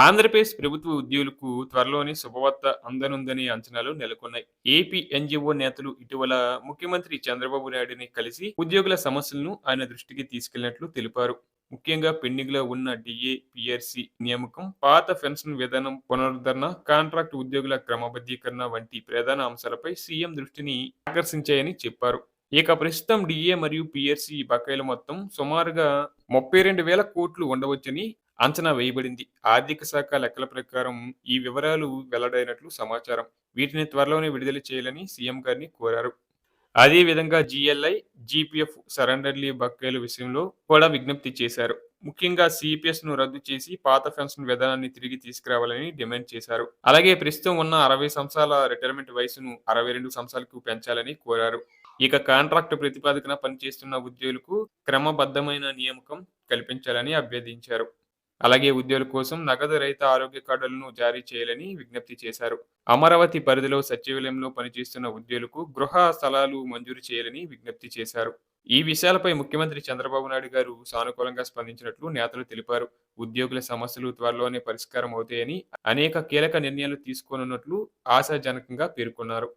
ఆంధ్రప్రదేశ్ ప్రభుత్వ ఉద్యోగులకు త్వరలోనే శుభవార్త అందనుందనే అంచనాలు నెలకొన్నాయి. ఏపీ ఎన్జిఓ నేతలు ఇటీవల ముఖ్యమంత్రి చంద్రబాబు నాయుడిని కలిసి ఉద్యోగుల సమస్యలను ఆయన దృష్టికి తీసుకెళ్ళినట్లు తెలిపారు. ముఖ్యంగా పెండింగ్లో ఉన్న డిఏ పిఆర్సి నియామకం పాత పెన్షన్ విధానం పునరుద్ధరణ కాంట్రాక్ట్ ఉద్యోగుల క్రమబద్ధీకరణ వంటి ప్రధాన అంశాలపై సీఎం దృష్టిని ఆకర్షించాయని చెప్పారు. ఇక ప్రస్తుతం డిఏ మరియు పిఆర్సి బకాయిల మొత్తం సుమారుగా ముప్పై రెండు వేల కోట్లు ఉండవచ్చని అంచనా వేయబడింది. ఆర్థిక శాఖ లెక్కల ప్రకారం ఈ వివరాలు వెల్లడైనట్లు సమాచారం. వీటిని త్వరలోనే విడుదల చేయాలని సీఎం గారిని కోరారు. అదే విధంగా జిఎల్ఐ జీపీఎఫ్ సరెండర్లీ బకాయిల విషయంలో కూడా విజ్ఞప్తి చేశారు. ముఖ్యంగా సిపిఎస్ను రద్దు చేసి పాత పెన్షన్ విధానాన్ని తిరిగి తీసుకురావాలని డిమాండ్ చేశారు. అలాగే ప్రస్తుతం ఉన్న అరవై సంవత్సరాల రిటైర్మెంట్ వయసును అరవై రెండు సంవత్సరాలకు పెంచాలని కోరారు. ఇక కాంట్రాక్ట్ ప్రతిపాదికన పనిచేస్తున్న ఉద్యోగులకు క్రమబద్ధమైన నియామకం కల్పించాలని అభ్యర్థించారు. అలాగే ఉద్యోగుల కోసం నగదు రహిత ఆరోగ్య కార్డులను జారీ చేయాలని విజ్ఞప్తి చేశారు. అమరావతి పరిధిలో సచివాలయంలో పనిచేస్తున్న ఉద్యోగులకు గృహ స్థలాలు మంజూరు చేయాలని విజ్ఞప్తి చేశారు. ఈ విషయాలపై ముఖ్యమంత్రి చంద్రబాబు నాయుడు గారు సానుకూలంగా స్పందించినట్లు నేతలు తెలిపారు. ఉద్యోగుల సమస్యలు త్వరలోనే పరిష్కారం అవుతాయని అనేక కీలక నిర్ణయాలు తీసుకోనున్నట్లు ఆశాజనకంగా పేర్కొన్నారు.